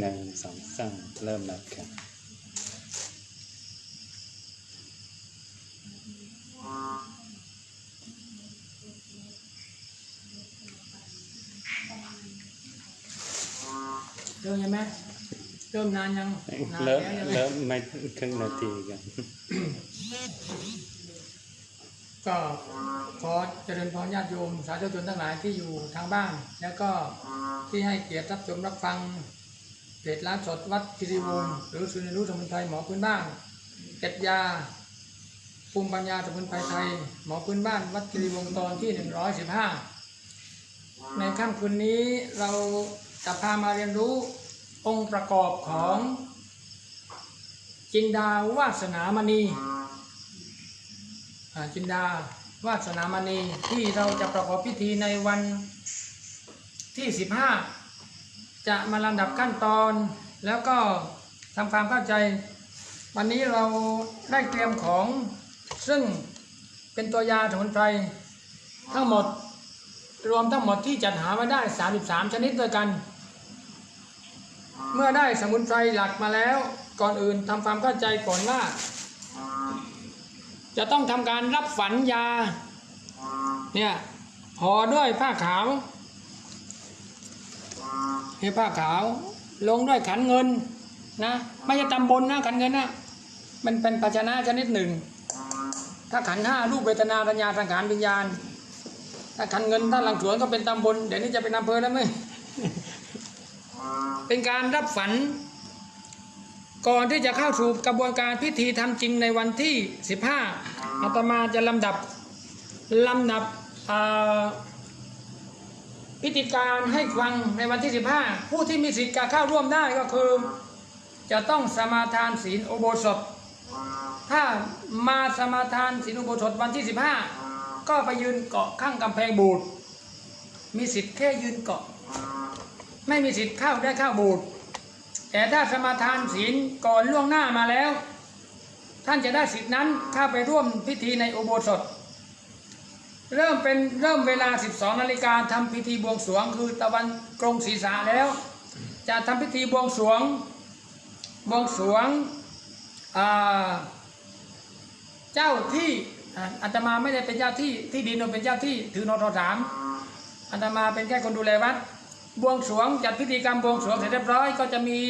หนึ่งสองสามเริ่มแล้วครับเริ่มยังไหมเริ่มนานยังนานเริ่มแล้วยังไหมเริ่มไม่ครึ่งนาทีกันก็ขอเจริญพรญาติโยม สาธุชนทั้งหลายที่อยู่ทางบ้าน แล้วก็ที่ให้เกียรติรับชมรับฟัง เพจร้านสดวัดคิริวงศ์หรือสุนิรุสมุนไพรหมอพื้นบ้านเก็ดยาภูมิปัญญาสมุนไพรไทย หมอพื้นบ้าน วัดคิริวงศ์ตอนที่115ในค่ำคืนนี้เราจะพามาเรียนรู้องค์ประกอบของจินดาวาสนามณีอ่าจินดาวาสนามณีที่เราจะประกอบพิธีในวันที่15 จะมาลำดับขั้นตอน แล้วก็ทำความเข้าใจ วันนี้เราได้เตรียมของซึ่งเป็นตัวยาสมุนไพรทั้งหมดรวมทั้งหมดที่จัดหามาได้ 33 ชนิดด้วยกัน เมื่อได้สมุนไพรหลักมาแล้วก่อนอื่นทำความเข้าใจก่อนว่า จะต้องทำการรับฝันยาเนี่ยห่อด้วยผ้าขาว ให้ผ้าขาว ลงด้วยขันเงินนะไม่ใช่ตำบลนะขันเงินนะมันเป็นภาชนะชนิดหนึ่ง ถ้าขันห้ารูปเวทนาสัญญาสังขารวิญญาณ ถ้าขันเงินถ้าหลังสวนก็เป็นตำบลเดี๋ยวนี้จะเป็นอำเภอแล้วไหมเป็นการรับฝัน ก่อนที่จะเข้าสู่กระบวนการพิธีทำจริงในวันที่ 15อาตมาจะลำดับลำดับอ่า พิธีการให้ฟังในวันที่ 15 ผู้ที่มีสิทธิ์การเข้าร่วมได้ก็คือ จะต้องสมาทานศีลอุโบสถ ถ้ามาสมาทานศีลอุโบสถวันที่ 15 ก็ไปยืนเกาะข้างกำแพงโบูตรมีสิทธิ์แค่ยืนเกาะ ไม่มีสิทธิ์เข้าได้เข้าโบูตรแต่ถ้าสมาทานศีลก่อนล่วงหน้ามาแล้ว ท่านจะได้สิทธินั้นเข้าไปร่วมพิธีในอุโบสถ เริ่มเป็นเริ่มเวลา 12นาฬิกาทำพิธีบวงสรวงคือตะวันกรงศีรษะแล้ว จะทำพิธีบวงสรวงบวงสรวงเจ้าที่อ่าตมาไม่ได้เป็นเจ้าที่ที่ดินเป็นเจ้าที่ถือนทสามอาตมาเป็นแค่คนดูแลวัดบวงสรวงจัดพิธีกรรมบวงสรวงเสร็จเรียบร้อยก็จะมี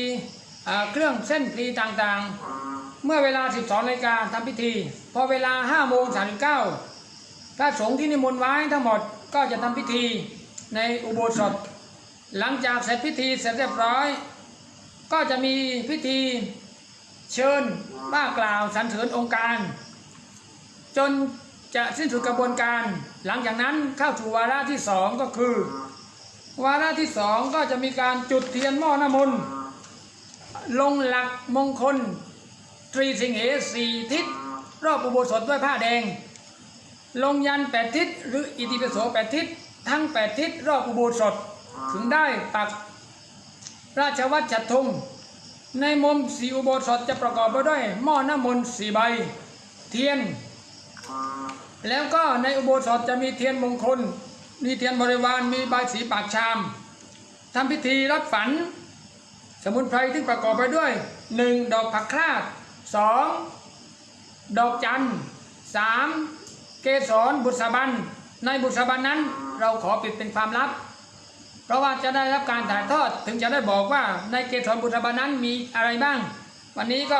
เครื่องเส้นพลีต่างๆ เมื่อเวลา 12นาฬิกาทำพิธี พอเวลา5โมง39 พระสงฆ์ที่นิมนต์ไว้ทั้งหมดก็จะทำพิธีในอุโบสถ หลังจากเสร็จพิธีเสร็จเรียบร้อย ก็จะมีพิธีเชิญบ้ากล่าวสรรเสริญองค์การ จนจะสิ้นสุดกระบวนการ หลังจากนั้นเข้าสู่วาระที่สองก็คือ วาระที่สองก็จะมีการจุดเทียนหม้อน้ำมนต์ลงหลักมงคลตรีสิงเหสี่ทิศรอบอุโบสถด้วยผ้าแดง ลงยันแปดทิศหรืออิติปิโสแปดทิศทั้งแปดทิศรอบอุโบสถถึงได้ปักราชวัตรจัดธงในมุมสีอุโบสถจะประกอบไปด้วยหม้อน้ำมนต์สี่ใบ เทียน แล้วก็ในอุโบสถจะมีเทียนมงคล มีเทียนบริวารมีใบสีปากชามทำพิธีรับฝัน สมุนไพรที่ประกอบไปด้วยหนึ่งดอกผักคลาดสองดอกจันทร์สาม เกสรบุษบันในบุษบันนั้นเราขอปิดเป็นความลับ เพราะว่าจะได้รับการถ่ายทอดถึงจะได้บอกว่าในเกสรบุษบันนั้นมีอะไรบ้าง วันนี้ก็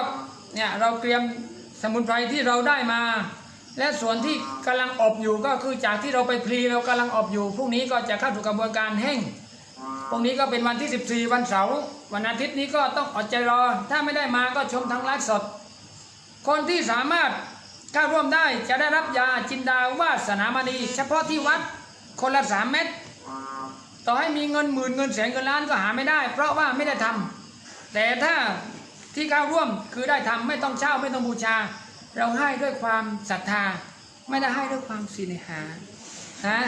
เนี่ยเราเตรียมสมุนไพรที่เราได้มา และส่วนที่กำลังอบอยู่ก็คือจากที่เราไปพลีเรากำลังอบอยู่พรุ่งนี้ก็จะเข้าสู่กระบวนการแห้งพรุ่งนี้ก็เป็นวันที่ 14 วันเสาร์วันอาทิตย์นี้ก็ต้องอดใจรอ ถ้าไม่ได้มาก็ชมทางไลฟ์สด คนที่สามารถ เข้าร่วมได้จะได้รับยาจินดาวาสนามณีเฉพาะที่วัดคนละสามเม็ดต่อให้มีเงินหมื่นเงินแสนเงินล้านก็หาไม่ได้ เพราะว่าไม่ได้ทำแต่ถ้าที่เข้าร่วมคือได้ทำไม่ต้องเช่าไม่ต้องบูชา เราให้ด้วยความศรัทธา ไม่ได้ให้ด้วยความสิเนหาฮะ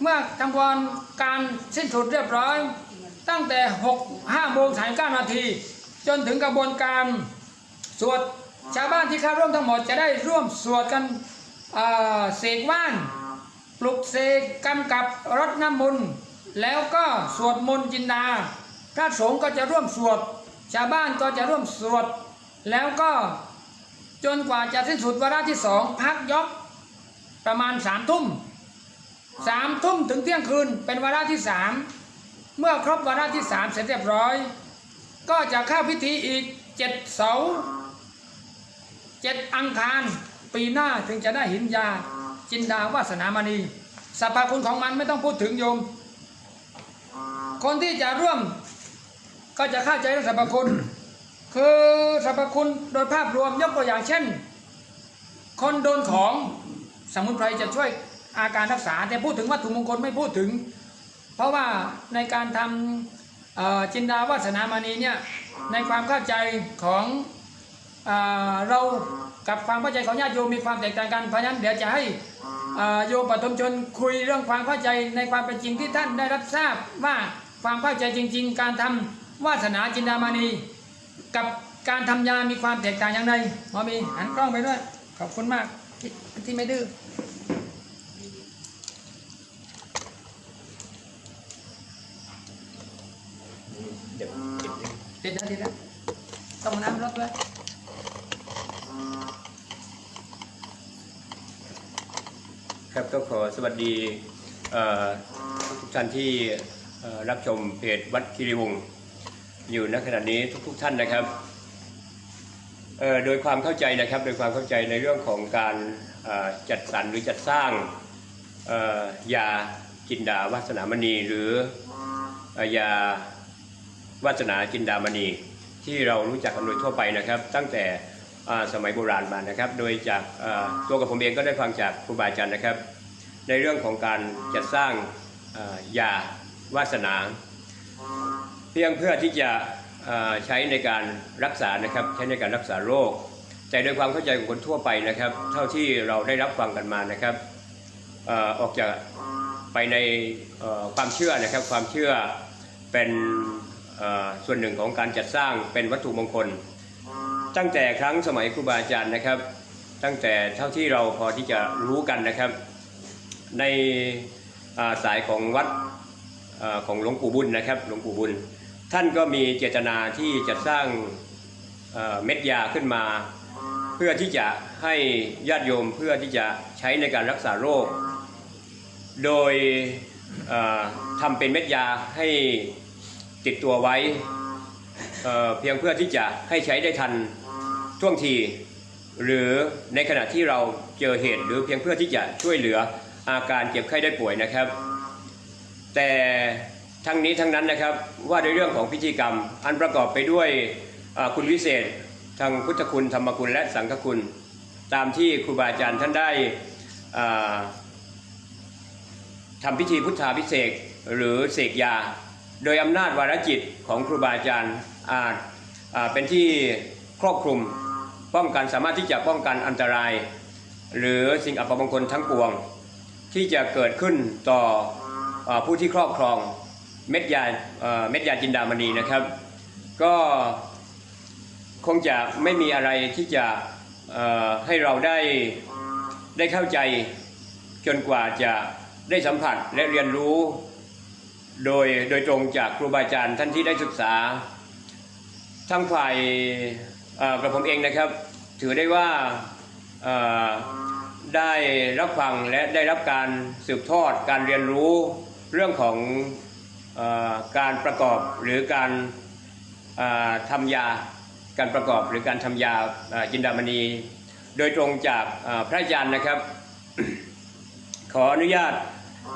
เมื่อกระบวนการสิ้นสุดเรียบร้อย ตั้งแต่6 5โมง39นาทีจนถึงกระบวนการสวด ชาวบ้านที่เข้าร่วมทั้งหมดจะได้ร่วมสวดกันเสกว่านปลุกเสกกำกับรดน้ำมนต์แล้วก็สวดมนต์จินดาพระสงฆ์ก็จะร่วมสวด ชาวบ้านก็จะร่วมสวด แล้วก็จนกว่าจะสิ้นสุดวาระที่สองพักยกประมาณสามทุ่มสามทุ่มถึงเที่ยงคืนเป็นวาระที่สามเมื่อครบวาระที่สามเสร็จเรียบร้อย ก็จะเข้าพิธีอีกเจ็ดเสา เจ็ดอังคารปีหน้าถึงจะได้หินยา จินดาวาสนามณีสรรพคุณของมันไม่ต้องพูดถึงโยม คนที่จะร่วมก็จะเข้าใจเรื่องสรรพคุณ คือสรรพคุณโดยภาพรวมยกตัวอย่างเช่น คนโดนของสมุนไพรจะช่วยอาการรักษา แต่พูดถึงวัตถุมงคลไม่พูดถึง เพราะว่าในการทำจินดาวาสนามณีเนี่ยในความเข้าใจของ เรากับความเข้าใจของญาติโยมมีความแตกต่างกันเพราะนั้นเดี๋ยวจะให้โยมปฐมชนคุยเรื่องความเข้าใจในความเป็นจริงที่ท่านได้รับทราบว่าความเข้าใจจริง ๆ การทำวาสนาจินดามณีกับการทำยามีความแตกต่างอย่างไรหมอมีหันกล้องไปด้วยขอบคุณมากที่ที่ไม่ดื้อเดี๋ยวเก็บไว้ติดแล้วติดแล้วต้องน้ำรถด้วย ครับก็ขอส วัสดีทุกท่านที่รับชมเพจวัดคีรีวงศ์อยู่ณขณะนี้ทุกๆทท่านนะครับโดยความเข้าใจนะครับโดยความเข้าใจในเรื่องของการจัดสรรหรือจัดสร้างยาจินดาวาสนามณี หรือยาวาสนาจินดามณี ที่เรารู้จักกันโดยทั่วไปนะครับ ตั้งแต่สมัยโบราณมานะครับ โดยจากตัวกับผมเองก็ได้ฟังจากครูบาอาจารย์นะครับ ในเรื่องของการจัดสร้างยาวาสนา เพียงเพื่อที่จะใช้ในการรักษานะครับใช้ในการรักษาโรค แต่โดยความเข้าใจของคนทั่วไปนะครับ เท่าที่เราได้รับฟังกันมานะครับออกจากไปในความเชื่อนะครับความเชื่อเป็นส่วนหนึ่งของการจัดสร้างเป็นวัตถุมงคล ตั้งแต่ครั้งสมัยครูบาอาจารย์นะครับ ตั้งแต่เท่าที่เราพอที่จะรู้กันนะครับ ในาสายของวัดอของหลวงปู่บุญนะครับหลวงปู่บุญ ท่านก็มีเจตนาที่จะสร้างเม็ดยาขึ้นมา เพื่อที่จะให้ญาติโยมเพื่อที่จะใช้ในการรักษาโรค โดยทำเป็นเม็ดยาให้ติดตัวไว้เเพียงเพื่อที่จะให้ใช้ได้ทันท่วงที หรือในขณะที่เราเจอเหตุหรือเพียงเพื่อที่จะช่วยเหลือ อาการเจ็บไข้ได้ป่วยนะครับ แต่ทั้งนี้ทั้งนั้นนะครับว่าในเรื่องของพิธีกรรม อันประกอบไปด้วยคุณวิเศษทางพุทธคุณธรรมคุณและสังฆคุณ ตามที่ครูบาอาจารย์ท่านได้อ่าทำพิธีพุทธาพิเศษหรือเสกยา โดยอำนาจวารจิตของครูบาอาจารย์อาจเป็นที่ครอบคลุมป้องกันสามารถที่จะป้องกันอันตราย หรือสิ่งอัปมงคลทั้งปวง ที่จะเกิดขึ้นต่ออผู้ที่ครอบครองเม็ดยาเม็ดยาจินดามณีนะครับ ก็คงจะไม่มีอะไรที่จะให้เราได้ได้เข้าใจจนกว่าจะได้สัมผัสและเรียนรู้โดยโดยตรงจากครูบาอาจารย์ท่านที่ได้ศึกษา ทั้งฝ่ายกระผมเองนะครับ ถือได้ว่า ได้รับฟังและได้รับการสืบทอดการเรียนรู้เรื่องของอการประกอบหรือการทำยาการประกอบหรือการทำยาจินดามณี โดยตรงจากพระอาจารย์นะครับ ขออนุญาต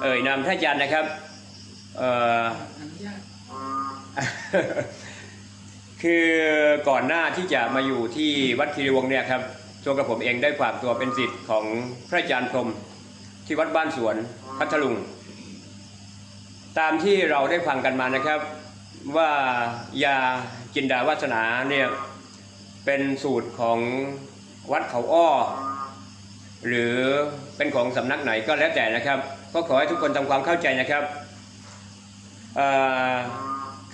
เอ่ยนามพระอาจารย์นะครับคือก่อนหน้าที่จะมาอยู่ที่วัดคีรีวงศ์เนี่ยครับ ตัวกับผมเองได้ฝากตัวเป็นศิษย์ของพระอาจารย์พรมที่วัดบ้านสวนพัทลุง ตามที่เราได้ฟังกันมานะครับ ว่ายาจินดาวัสนาเนี่ยเป็นสูตรของวัดเขาอ้อ หรือเป็นของสำนักไหนก็แล้วแต่นะครับ ก็ขอให้ทุกคนทำความเข้าใจนะครับ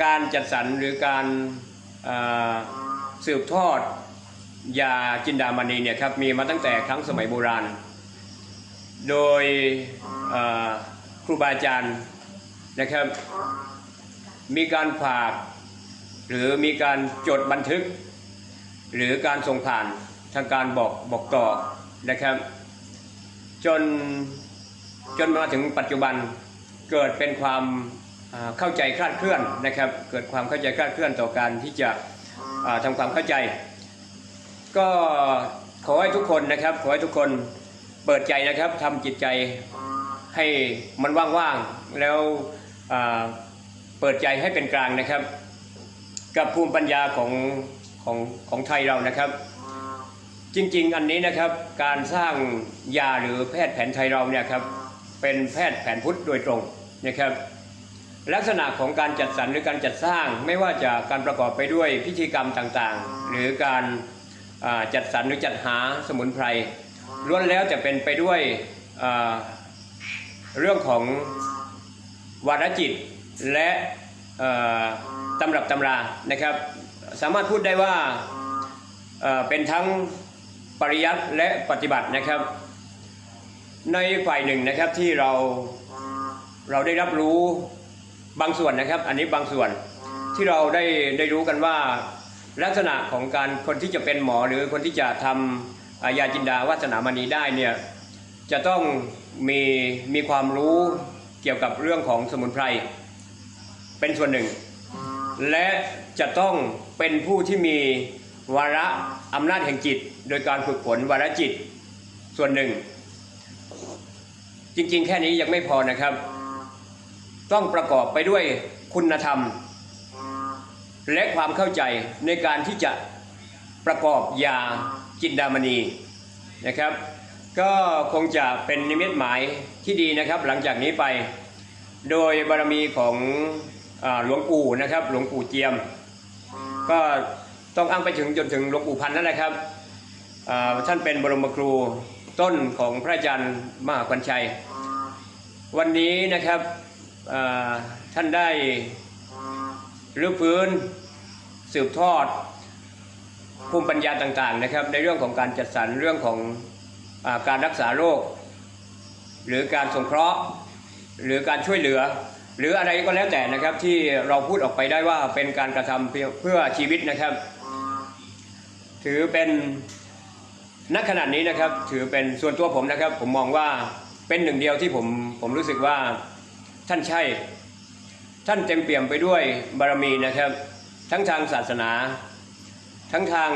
การจัดสรรหรือการสืบทอด ยาจินดามณีเนี่ยครับมีมาตั้งแต่ครั้งสมัยโบราณ โดยครูบาอาจารย์นะครับ มีการฝากหรือมีการจดบันทึก หรือการส่งผ่านทางการบอกบอกต่อนะครับ จนจนมาถึงปัจจุบันเกิดเป็นความเข้าใจคลาดเคลื่อนนะครับ เกิดความเข้าใจคลาดเคลื่อนต่อการที่จะอ่าทำความเข้าใจ ก็ขอให้ทุกคนนะครับ ขอให้ทุกคนเปิดใจนะครับทำจิตใจให้มันว่างๆแล้วเปิดใจให้เป็นกลางนะครับ กับภูมิปัญญาของของของไทยเรานะครับ จริงๆ อันนี้นะครับการสร้างยาหรือแพทย์แผนไทยเราเนี่ยครับเป็นแพทย์แผนพุทธโดยตรงนะครับ ลักษณะของการจัดสรรหรือการจัดสร้างไม่ว่าจะการประกอบไปด้วยพิธีกรรมต่างๆ หรือการ จัดสรรหรือจัดหาสมุนไพรล้วนแล้วจะเป็นไปด้วยเรื่องของวาระจิตและตำรับตำรานะครับ สามารถพูดได้ว่าเอ่อเป็นทั้งปริยัติและปฏิบัตินะครับ ในฝ่ายหนึ่งนะครับที่เราเราได้รับรู้บางส่วนนะครับ อันนี้บางส่วนที่เราได้ได้รู้กันว่า ลักษณะของการคนที่จะเป็นหมอหรือคนที่จะทำยาจินดาวัฒนามณีได้เนี่ยจะต้องมีมีความรู้เกี่ยวกับเรื่องของสมุนไพรเป็นส่วนหนึ่ง และจะต้องเป็นผู้ที่มีวาระอำนาจแห่งจิต โดยการฝึกฝนวาระจิตส่วนหนึ่ง จริงๆ แค่นี้ยังไม่พอนะครับ ต้องประกอบไปด้วยคุณธรรม และความเข้าใจในการที่จะประกอบยาจินดามณีนะครับ ก็คงจะเป็นนิมิตหมายที่ดีนะครับ หลังจากนี้ไป โดยบารมีของอหลวงปู่นะครับ หลวงปู่เจียม ก็ต้องอ้างไปถึงจนถึงหลวงปู่พันธ์นั่นแหละครับท่านเป็นบรมครูต้นของพระอาจารย์มหาควันชัย วันนี้นะครับท่านได้ หรือฟื้นสืบทอดภูมิปัญญาต่างๆนะครับ ในเรื่องของการจัดสรรเรื่องของอการรักษาโรค หรือการสงเคราะห์ หรือการช่วยเหลือ หรืออะไรก็แล้วแต่นะครับที่เราพูดออกไปได้ว่าเป็นการกระทำเพื่อเพื่อชีวิตนะครับ ถือเป็นณขนาดนี้นะครับถือเป็นส่วนตัวผมนะครับ ผมมองว่าเป็นหนึ่งเดียวที่ผมผมรู้สึกว่าท่านใช่ ท่านเต็มเปี่ยมไปด้วยบารมีนะครับ ทั้งทางศาสนา ทั้งทาง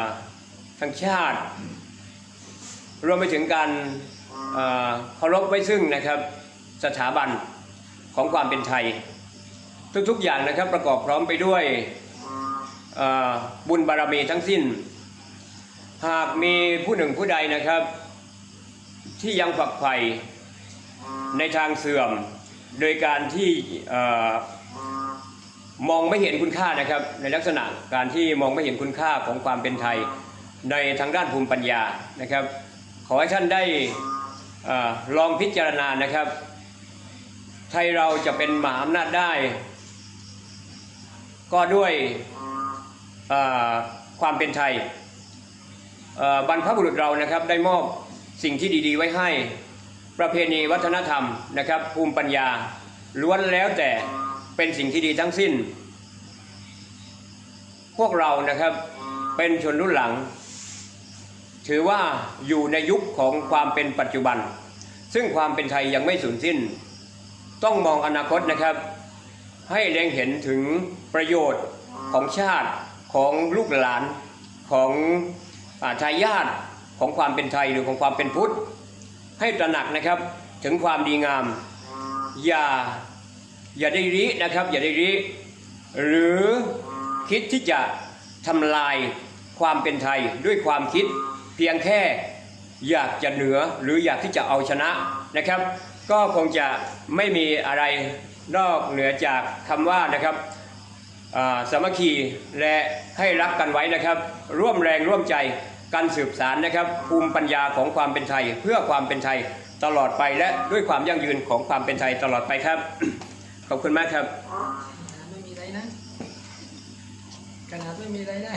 าทางชาติ รวมไปถึงการเคารพไว้ซึ่งนะครับสถาบันของความเป็นไทย ทุกๆอย่างนะครับประกอบพร้อมไปด้วยบุญบารมีทั้งสิ้น หากมีผู้หนึ่งผู้ใดนะครับ ที่ยังฝักใฝ่ในทางเสื่อม โดยการที่มองไม่เห็นคุณค่านะครับ ในลักษณะการที่มองไม่เห็นคุณค่าของความเป็นไทย ในทางด้านภูมิปัญญานะครับ ขอให้ท่านได้อลองพิจารณานะครับ ไทยเราจะเป็นมหาอำนาจได้ ก็ด้วยความเป็นไทยบรรพบุรุษเรานะครับได้มอบสิ่งที่ดี ๆ ไว้ให้ ประเพณีวัฒนธรรมนะครับ ภูมิปัญญาล้วนแล้วแต่เป็นสิ่งที่ดีทั้งสิ้น พวกเรานะครับเป็นชนรุ่นหลัง ถือว่าอยู่ในยุคของความเป็นปัจจุบัน ซึ่งความเป็นไทยยังไม่สูญสิ้น ต้องมองอนาคตนะครับ ให้เล็งเห็นถึงประโยชน์ของชาติของลูกหลานของอาทายาทของความเป็นไทยหรือของความเป็นพุทธ ให้ตระหนักนะครับถึงความดีงาม อย่าอย่าได้รินะครับ อย่าได้ริหรือคิดที่จะทำลายความเป็นไทยด้วยความคิดเพียงแค่อยากจะเหนือหรืออยากที่จะเอาชนะนะครับ ก็คงจะไม่มีอะไรนอกเหนือจากคำว่านะครับสามัคคีและให้รักกันไว้นะครับ ร่วมแรงร่วมใจ กันสืบสารนะครับ ภูมิปัญญาของความเป็นไทย เพื่อความเป็นไทยตลอดไปและด้วยความยั่งยืนของความเป็นไทยตลอดไปครับ ขอบคุณมากครับไม่มีอะไรนะขนาดไม่มีอะไรได้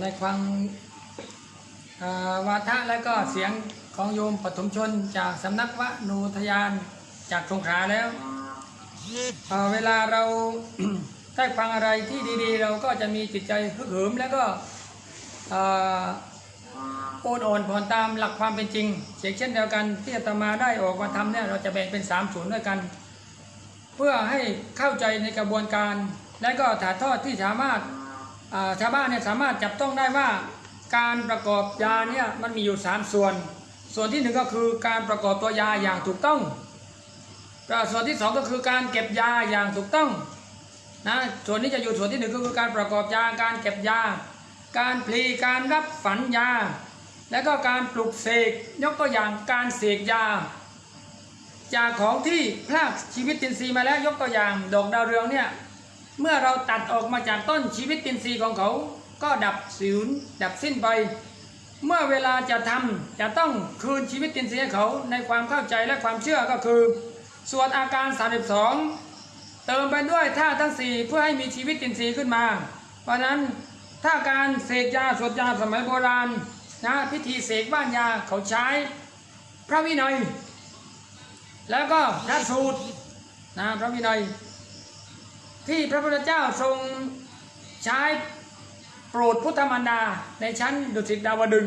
ในฟังอ่า วาทะและก็เสียงของโยมปฐมชนจากสำนักวนูทยานจากสงขลาแล้วเเวลาเราได้ฟังอะไรที่ดีๆ เราก็จะมีจิตใจฮึกเหิมแล้วก็โอนอ่อนผ่อนตามหลักความเป็นจริงเช่นเช่นเดียวกันที่อาตมาได้ออกมาทำเนี่ยเราจะแบ่งเป็น3ศูนย์ด้วยกัน เพื่อให้เข้าใจในกระบวนการ และก็ถ่ายทอดที่สามารถชาวบ้านเนี่ยสามารถจับต้องได้ว่า การประกอบยาเนี่ยมันมีอยู่ 3 ส่วน ส่วนที่หนึ่งก็คือการประกอบตัวยาอย่างถูกต้อง ส่วนที่สองก็คือการเก็บยาอย่างถูกต้องนะส่วนนี้จะอยู่ส่วนที่หนึ่งก็คือการประกอบยาการเก็บยา การพลีการรับฝันยา และก็การปลุกเสกยกตัวอย่างการเสกยา จากของที่พลากชีวิตตินทรีย์มาแล้วยกตัวอย่างดอกดาวเรืองเนี่ยเมื่อเราตัดออกมาจากต้นชีวิตตินทรีย์ของเขา ก็ดับสูญดับสิ้นไป เมื่อเวลาจะทำจะต้องคืนชีวิตตินทรียเขาในความเข้าใจและความเชื่อก็คือ ส่วดอาการ 32 เติมไปด้วยท่าทั้งสี่เพื่อให้มีชีวิตตินทรียขึ้นมา เพราะนั้นถ้าการเสกยาสวดยาสมัยโบราณนะพิธีเสกบ้านยาเขาใช้ พระวินัย แล้วก็พระสูตรนะพระวินัย ที่พระพุทธเจ้าทรงใช้ ปรดพุทธมารดาในชั้นดุสิตดาวดึง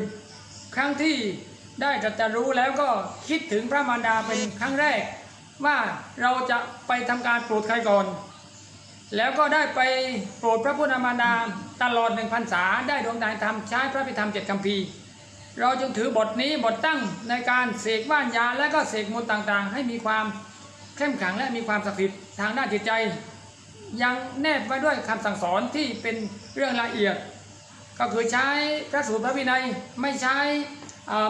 ครั้งที่ได้ตรัสรู้แล้วก็คิดถึงพระมารดาเป็นครั้งแรก ว่าเราจะไปทำการโปรดใครก่อน แล้วก็ได้ไปโปรดพระพุทธมารดาตลอดหนึ่งพรรษาได้ดวงดายธรรมใช้พระพิธรรมเจ็ดคำพีเราจึงถือบทนี้บทตั้งในการเสกว่านยาและก็เสกมนต์ต่างๆ ให้มีความเข้มขลังและมีความศักดิ์สิทธิ์ทางด้านจิตใจ ยังแนบไว้ด้วยคำสั่งสอนที่เป็นเรื่องละเอียด ก็คือใช้พระสูตรพระวินัยไม่ใช้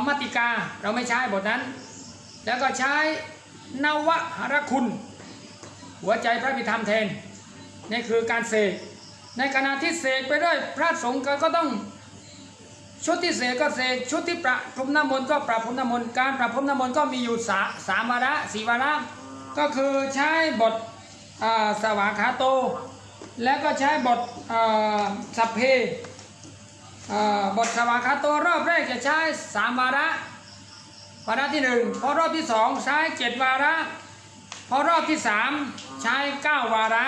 มาติกาเราไม่ใช้บทนั้น แล้วก็ใช้นวหรคุณ หัวใจพระพิธรรมแทนนี่คือการเสกในขณะที่เสกไปด้วยพระสงฆ์ก็ต้องชุดที่เสกก็เสกชุดที่ประพรมน้ำมนต์ก็ประพรมน้ำมนต์การประพรมน้ำมนต์ก็มีอยู่สาสามวาระสี่วาระก็คือใช้บทสวากขาโต แล้วก็ใช้บทสัพเพ บทสวากขาโตรอบแรกจะใช้สามวาระ วาระที่หนึ่งพอรอบที่สองใช้เจ็ดวาระ พอรอบที่สามใช้เก้าวาระ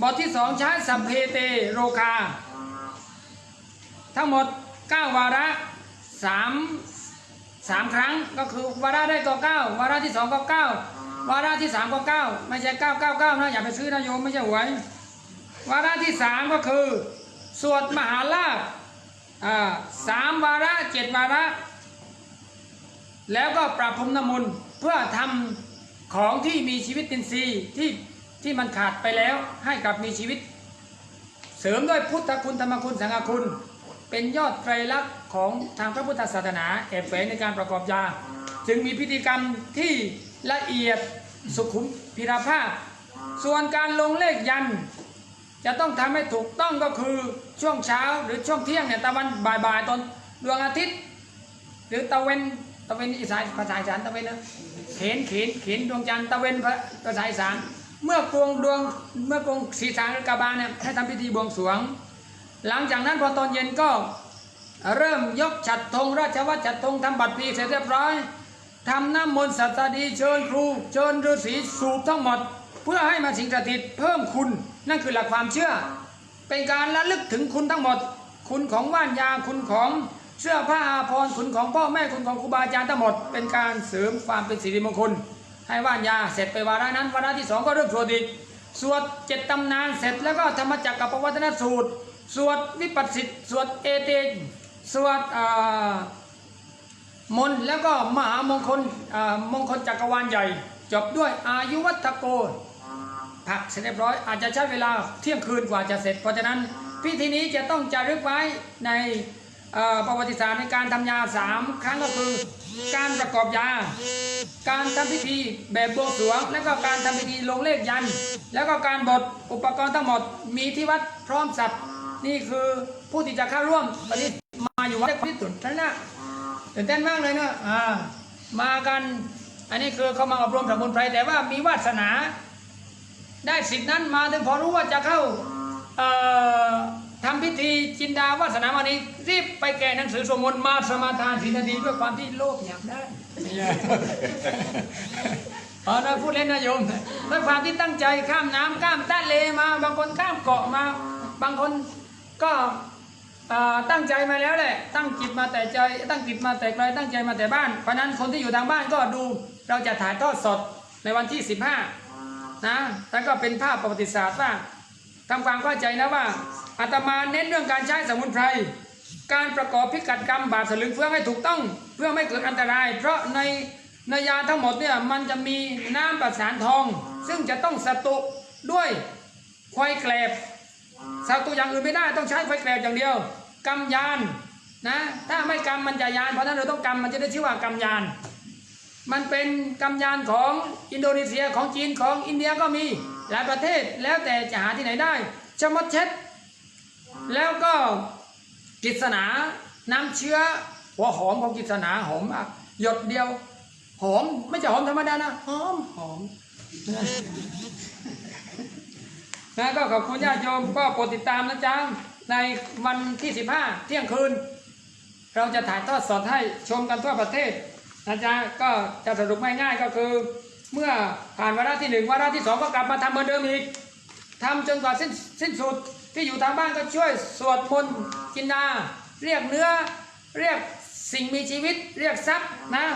บทที่สองใช้สัพเพเตโรคา ทั้งหมด 9 วาระ3 3 ครั้งก็คือวาระได้ก็9วาระที่ 2 ก็ 9 วาระที่ 3 ก็ 9 ไม่ใช่ 999 นะ อย่าไปซื้อนะโยมไม่ใช่หวย วาระที่ 3 ก็คือ สวดมหาลาภสามวาระเจ็ดวาระ แล้วก็ปรับพรมน้ำมนต์เพื่อทำของที่มีชีวิตตินทรีย์ที่ที่มันขาดไปแล้วให้กลับมีชีวิต เสริมด้วยพุทธคุณธรรมคุณสังฆคุณ เป็นยอดไตรลักษณ์ของทางพระพุทธศาสนาแอบแฝงในการประกอบยา จึงมีพิธีกรรมที่ละเอียดสุขุมพิราภาพ ส่วนการลงเลขยันต จะต้องทำให้ถูกต้องก็คือช่วงเช้าหรือช่วงเที่ยงเนี่ยตะวันบ่ายๆตอนดวงอาทิตย์ หรือตะเวนตะเวนอีสานภาษาอีสานตะเวนนะเขนเขนเขนดวงจันทร์ตะเวนภาษาอีสานเมื่อกวงดวงเมื่อกวงศีรษะกระบาลเนี่ยให้ทำพิธีบวงสรวง หลังจากนั้นพอตอนเย็นก็เริ่มยกฉัดธงราชวัตรฉัดธงทำบัตรพีเสร็จเรียบร้อยทำน้ำมนต์สัตดีเชิญครู เชิญฤาษีสูบทั้งหมด เพื่อให้มาสิงสถิตเพิ่มคุณ นั่นคือหลักความเชื่อ เป็นการระลึกถึงคุณทั้งหมด คุณของว่านยาคุณของเสื้อผ้าอาภรณ์คุณของพ่อแม่คุณของครูบาอาจารย์ทั้งหมด เป็นการเสริมความเป็นสิริมงคล ให้ว่านยาเสร็จไปวาระนั้นวาระที่สองก็เริ่มสวดอีกสวดเจ็ดตำนานเสร็จแล้วก็ธรรมจักรกับปวัตนสูตร สวดวิปัสสิตสวดเอเตสวดอ่ามนแล้วก็มหามงคลอ่ามงคลจักรวาลใหญ่ จบด้วยอายุวัฒโก ผักเสร็จเรียบร้อยอาจจะใช้เวลาเที่ยงคืนกว่าจะเสร็จ เพราะฉะนั้นพิธีนี้จะต้องจารึกไว้ในประวัติศาสตร์ในการทำยาสามครั้งก็คือ การประกอบยา การทำพิธีแบบบวงสรวง แล้วก็การทำพิธีลงเลขยัน แล้วก็การบดอุปกรณ์ทั้งหมดมีที่วัดพร้อมสับนี่คือผู้ที่จะเข้าร่วมวันนี้มาอยู่วัดพิจิตรนั่นนะตื่นเต้นมากเลยเนอะอ่ามากัน อันนี้คือเขามาอบรมสมุนไพรแต่ว่ามีวาสนา ได้สิทธินั้นมาถึงพอรู้ว่าจะเข้าเอ่อทำพิธีจินนดาวาสนามานีรีบไปแก่หนังสือสวดมนต์มาสมาทานศีลนาทีด้วยความที่โลภอยากได้เอานะพูดเล่นนะโยมด้วยความที่ตั้งใจข้ามน้ำข้ามใต้เลมา บางคนข้ามเกาะมา บางคนก็เอ่อตั้งใจมาแล้วแหละ ตั้งจิตมาแต่ใจ ตั้งจิตมาแต่ไกลตั้งใจมาแต่บ้าน เพราะฉะนั้นคนที่อยู่ทางบ้านก็ดูเราจะถ่ายทอดสดในวันที่ 15 นะแล้วก็เป็นภาพประวัติศาสตร์ว่าทำความเข้าใจนะว่าอาตมาเน้นเรื่องการใช้สมุนไพร การประกอบพิกัดกรรมบาปสลึงเฟื่องให้ถูกต้อง เพื่อไม่เกิดอันตราย เพราะในในยาทั้งหมดเนี่ยมันจะมีน้ำประสานทอง ซึ่งจะต้องสตุด้วยควายแกลบสตุอย่างอื่นไม่ได้ต้องใช้ควายแกลบอย่างเดียวกำยานนะถ้าไม่กำมันจะยานเพราะนั้นเราต้องกำมันจะได้ชื่อว่ากำยาน มันเป็นกำยานของอินโดนีเซียของจีนของอินเดียก็มีหลายประเทศแล้วแต่จะหาที่ไหนได้ชมดเช็ด แล้วก็กิษณาน้ำเชื้อหัวหอมของกิษณาหอมมากหยดเดียวหอมไม่ใช่หอมธรรมดานะหอมหอมนะก็ขอบคุณญาติโยมก็โปรดติดตามนะจ๊ะในวันที่ 15 เที่ยงคืน เราจะถ่ายทอดสดให้ชมกันทั่วประเทศ นะจ๊ะก็จะสรุปง่ายๆก็คือ เมื่อผ่านวาระที่หนึ่งวาระที่สองก็กลับมาทำเหมือนเดิมอีกทำจนกว่าสิ้นสิ้นสุดที่อยู่ทางบ้านก็ช่วยสวดมนต์กินนา เรียกเนื้อเรียกสิ่งมีชีวิตเรียกทรัพย์นะ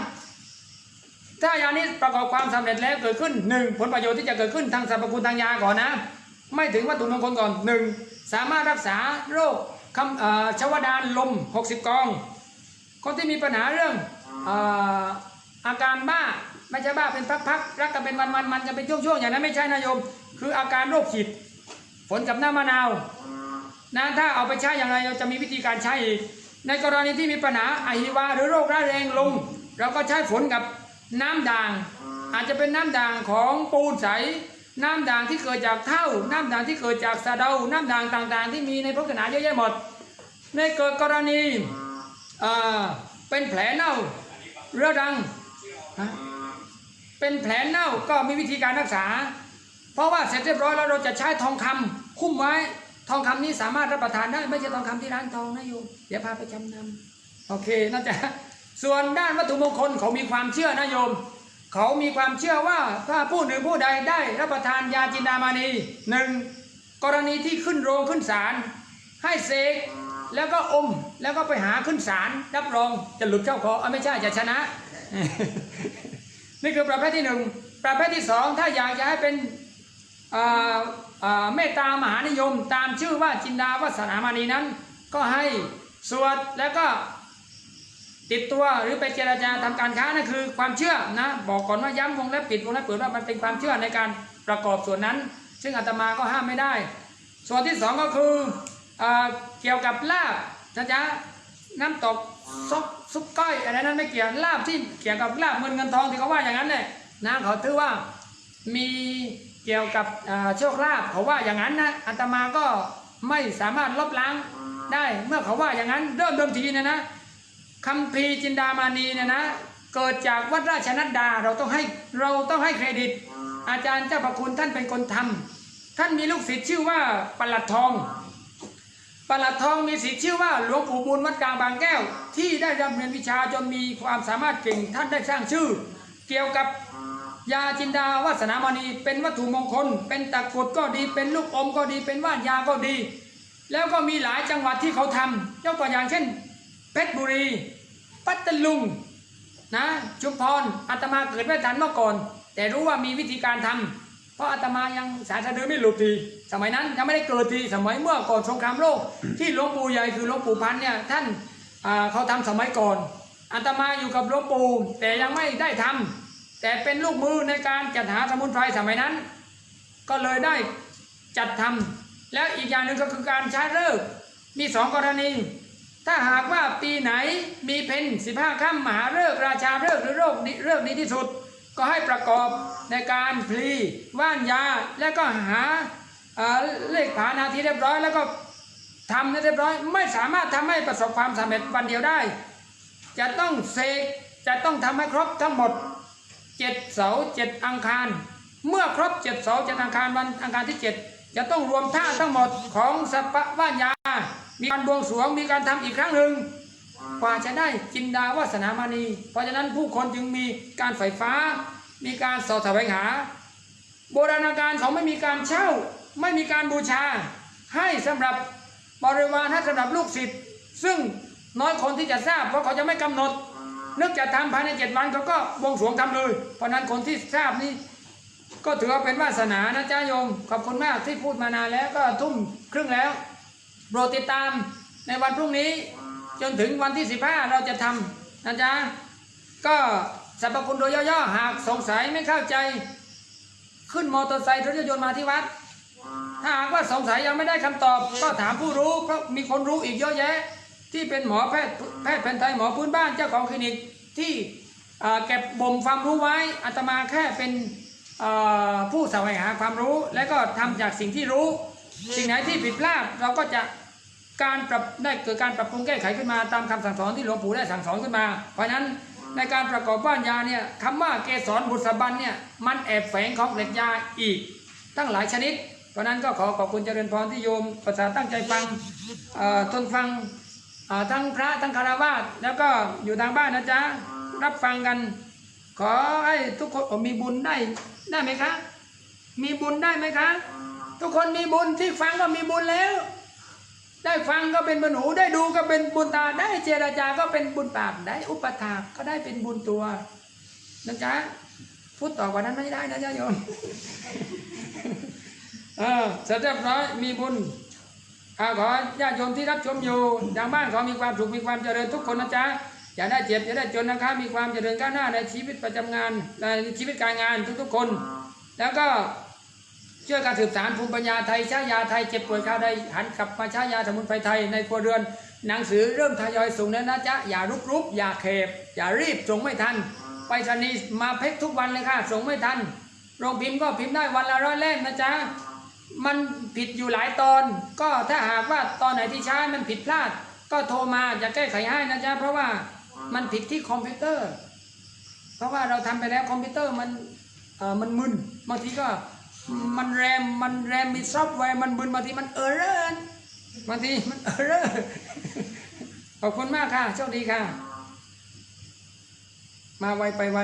ถ้ายานี้ประกอบความสำเร็จแล้วเกิดขึ้นหนึ่งผลประโยชน์ที่จะเกิดขึ้นทางสรรพคุณทางยาก่อนนะ ไม่ถึงวัตถุมงคลก่อนหนึ่งสามารถรักษาโรคคำชวดานลม 60 กอง คนที่มีปัญหาเรื่อง อาการบ้าไม่ใช่บ้าเป็นพักๆรักกันเป็นวันๆมันจะเป็นช่วงๆอย่างนั้นไม่ใช่นะโยม คืออาการโรคหิดฝนกับน้ำมะนาวนะถ้าเอาไปใช้อย่างไรเราจะมีวิธีการใช้อีกในกรณีที่มีปัญหาอหิวาหรือโรคร้ายแรงลง เราก็ใช้ฝนกับน้ำด่าง อาจจะเป็นน้ำด่างของปูนใส น้ำด่างที่เกิดจากเท่าน้ำด่างที่เกิดจากสะเดา น้ำด่างต่างๆ ที่มีในพุทธศาสนาเยอะแยะหมด ในเกิดกรณีเป็นแผลเน่า เรื้อรังเป็นแผลเน่าก็มีวิธีการรักษา เพราะว่าเสร็จเรียบร้อยแล้วเราจะใช้ทองคำคุ้มไว้ ทองคำนี้สามารถรับประทานได้ไม่ใช่ทองคำที่ร้านทองนะโยมเดี๋ยวพาไปจำนำโอเคน่าจะส่วนด้านวัตถุมงคลเขามีความเชื่อนะโยม เขามีความเชื่อว่าถ้าผู้หนึ่งผู้ใดได้รับประทานยาจินดามานีหนึ่งกรณีที่ขึ้นโรงขึ้นศาลให้เสก แล้วก็อมแล้วก็ไปหาขึ้นศาลรับรองจะหลุดเจ้าขอเอาไม่ใช่จะชนะ นี่คือประเภทที่หนึ่งประเภทที่สองถ้าอยากจะให้เป็นเมตตามหานิยมตามชื่อว่าจินดาวัสนามานีนั้น ก็ให้สวดแล้วก็ติดตัวหรือไปเจราจาทำการค้านั่นคือความเชื่อนะบอกก่อนว่าย้ำวงเล็บปิดวงเล็บเปิดว่ามันเป็นความเชื่อในการประกอบส่วนนั้น ซึ่งอาตมาก็ห้ามไม่ได้ ส่วนที่สองก็คือ เกี่ยวกับลาบนะจ๊ะน้ำตกซุปซุปก้อยอะไรนั้นไม่เกี่ยวลาบที่เกี่ยวกับลาบเงินเงินทองที่เขาว่าอย่างนั้นเนี่ยนะเขาถือว่ามีเกี่ยวกับโชคลาภเขาว่าอย่างนั้นนะอาตมาก็ไม่สามารถลบล้างได้เมื่อเขาว่าอย่างนั้นเริ่มเดิมทีเนะนะคำพีร์จินดามานีเนี่ยนะเกิดจากวัดราชนัดดาเราต้องให้เราต้องให้เครดิต อาจารย์เจ้าประคุณท่านเป็นคนทำท่านมีลูกศิษย์ชื่อว่าปลัดทอง ปลัดทองมีศิษย์ชื่อว่าหลวงปู่บุญวัดกลางบางแก้ว ที่ได้ดำเนินวิชาจนมีความสามารถเก่งท่านได้สร้างชื่อ เกี่ยวกับยาจินดาวาสนามณีเป็นวัตถุมงคล เป็นตะกรุดก็ดี เป็นลูกอมก็ดีเป็นว่านยาก็ดี แล้วก็มีหลายจังหวัดที่เขาทำยกตัวอย่างเช่น เพชรบุรี ปัตตลุงนะชุมพรอาตมาเกิดไม่ทันเมื่อก่อน แต่รู้ว่ามีวิธีการทำ เพราะอาตมายังสายสะดือไม่หลุดที สมัยนั้นยังไม่ได้เกิดทีสมัยเมื่อก่อนสงครามโลก ที่หลวงปู่ใหญ่คือหลวงปู่พันเนี่ยท่านเขาทำสมัยก่อนอาตมาอยู่กับหลวงปู่แต่ยังไม่ได้ทำแต่เป็นลูกมือในการจัดหาสมุนไพรสมัยนั้น ก็เลยได้จัดทำแล้วอีกอย่างหนึ่งก็คือการใช้เลิกมีสองกรณี ถ้าหากว่าปีไหนมีเพนสิบห้าค่ำมหาฤกษ์ราชาฤกษ์หรือโรคดีฤกษ์ดีที่สุด ก็ให้ประกอบในการพลีว่านยา แล้วก็หาเลขผานาทีเรียบร้อย แล้วก็ทำเรียบร้อย ไม่สามารถทำให้ประสบความสำเร็จวันเดียวได้ จะต้องเสกจะต้องทำให้ครบทั้งหมดเจ็ดเสาเจ็ดอังคาร เมื่อครบเจ็ดเสาเจ็ดอังคารวันอังคารที่เจ็ดจะต้องรวมท่าทั้งหมดของสปะว่านยา มีการบวงสรวงมีการทำอีกครั้งหนึ่ง กว่าจะได้จินดาวาสนามานี เพราะฉะนั้นผู้คนจึงมีการไฟฟ้า มีการสอดแสวงหา โบราณการเขาไม่มีการเช่า ไม่มีการบูชา ให้สำหรับบริวารให้สำหรับลูกศิษย์ซึ่งน้อยคนที่จะทราบเพราะเขาจะไม่กำหนดนึกจะทำภายในเจ็ดวันเขาก็บวงสรวงทำเลย เพราะนั้นคนที่ทราบนี่ก็ถือว่าเป็นวาสนานะจ๊ะโยม ขอบคุณมากที่พูดมานานแล้วก็ทุ่มครึ่งแล้ว โปรดติดตามในวันพรุ่งนี้ จนถึงวันที่ 15 เราจะทำนะจ๊ะก็สรรพคุณโดยย่อๆหากสงสัยไม่เข้าใจ ขึ้นมอเตอร์ไซค์รถยนต์มาที่วัด ถ้าหากว่าสงสัยยังไม่ได้คำตอบ ก็ถามผู้รู้เพราะมีคนรู้อีกเยอะแยะ ที่เป็นหมอแพทย์แพทย์แผนไทยหมอพื้นบ้านเจ้าของคลินิกที่เก็บบ่มความรู้ไว้อาตมาแค่เป็นผู้แสวงหาความรู้ และก็ทำจากสิ่งที่รู้ สิ่งไหนที่ผิดพลาดเราก็จะ การปรับได้เกิดการปรับปรุงแก้ไขขึ้นมาตามคำสั่งสอนที่หลวงปู่ได้สั่งสอนขึ้นมา เพราะฉะนั้นในการประกอบบ้านยาเนี่ยคำว่าเกสรบุษบันเนี่ยมันแอบแฝงของเหล็กยาอีก ตั้งหลายชนิด เพราะนั้นก็ขอขอบคุณเจริญพรที่โยมประสาตั้งใจฟังเอ่อทนฟังทั้งพระทั้งคารวาสแล้วก็อยู่ทางบ้านนะจ๊ะรับฟังกัน ขอให้ทุกคนมีบุญได้ได้ไหมคะ มีบุญได้ไหมคะ ทุกคนมีบุญที่ฟังก็มีบุญแล้ว ได้ฟังก็เป็นบุญหูได้ดูก็เป็นบุญตาได้เจรจาก็เป็นบุญปากได้อุปถากก็ได้เป็นบุญตัวนะจ๊ะพูดต่อกว่านั้นไม่ได้นะจ๊ะโยมเออเสร็จเรียบร้อยมีบุญอาขอญาติโยมที่รับชมอยู่ทางบ้านขอมีความสุขมีความเจริญทุกคนนะจ๊ะอย่าได้เจ็บอย่าได้จนนะคะมีความเจริญก้าวหน้าในชีวิตประจำงานในชีวิตการงานทุกๆคน แล้วก็ ช่วยการสืบสารภูมิปัญญาไทยใช้ยาไทยเจ็บป่วยคราวใดหันกลับมาใช้ยาสมุนไพรไทยในครัวเรือน หนังสือเริ่มทยอยส่งแล้วนะจ๊ะอย่ารุกรุบอย่าเขบอย่ารีบส่งไม่ทัน ไปรษณีย์มาเพ็กทุกวันเลยค่ะส่งไม่ทันโรงพิมพ์ก็พิมพ์ได้วันละร้อยเล่มนะจ๊ะมันผิดอยู่หลายตอน ก็ถ้าหากว่าตอนไหนที่ใช้มันผิดพลาด ก็โทรมาจะแก้ไขให้นะจ๊ะเพราะว่ามันผิดที่คอมพิวเตอร์ เพราะว่าเราทำไปแล้วคอมพิวเตอร์มันเออมันมึนบางทีก็ มันแรมมันแรมมีซอฟต์แวร์มันบึนบางทีมันเออร์เรอบางทีมันเออเรอร์ขอบคุณมากค่ะโชคดีค่ะ มาไวไปไว